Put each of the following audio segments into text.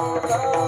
Oh,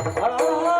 Ah, ah, ah.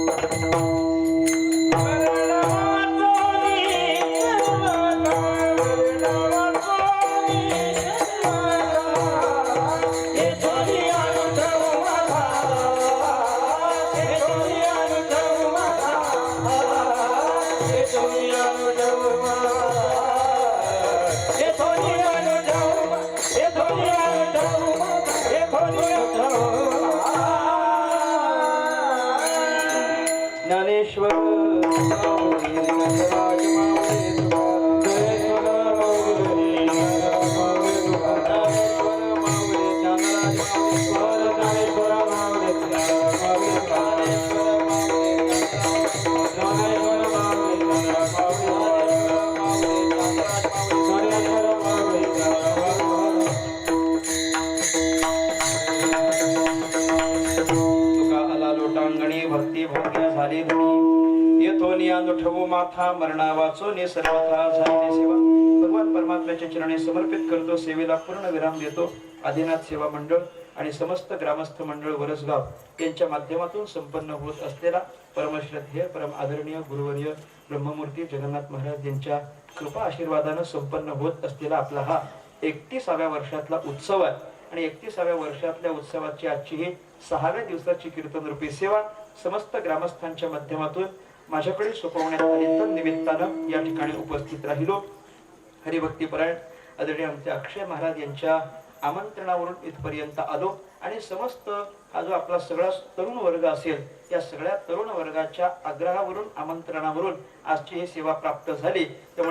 Dnyaneshwar. तो येतो ठवू माथा मरणा वाचो नि सर्वथा झाली सेवा. भगवान परमात्म्याच्या चरणी समर्पित करतो सेवेला पूर्ण विराम देतो. आदिनाथ सेवा मंडळ आणि समस्त ग्रामस्थ मंडळ वरसगाव यांच्या माध्यमातून संपन्न होत असलेला परमश्रद्धेय परम आदरणीय गुरुवर्य ब्रह्ममूर्ती जगन्नाथ महाराज यांच्या कृपा आशीर्वादानं संपन्न होत असलेला आपला हा एकतीसाव्या वर्षातला उत्सव आहे. आणि एकतीसाव्या वर्षातल्या उत्सवाची आजची ही सहाव्या दिवसाची कीर्तन रूपी सेवा समस्त ग्रामस्थांच्या माध्यमातून माझ्याकडे सोपवण्यात तर निमित्तानं या ठिकाणी उपस्थित राहिलो. हरिभक्तीपरायण आदरणीय आमचे अक्षय महाराज यांच्या आमंत्रणावरून इथपर्यंत आलो. आणि समस्त हा जो आपला सगळा तरुण वर्ग असेल या सगळ्या तरुण वर्गाच्या आग्रहावरून आमंत्रणावरून आजची ही सेवा प्राप्त झाली. त्यामुळे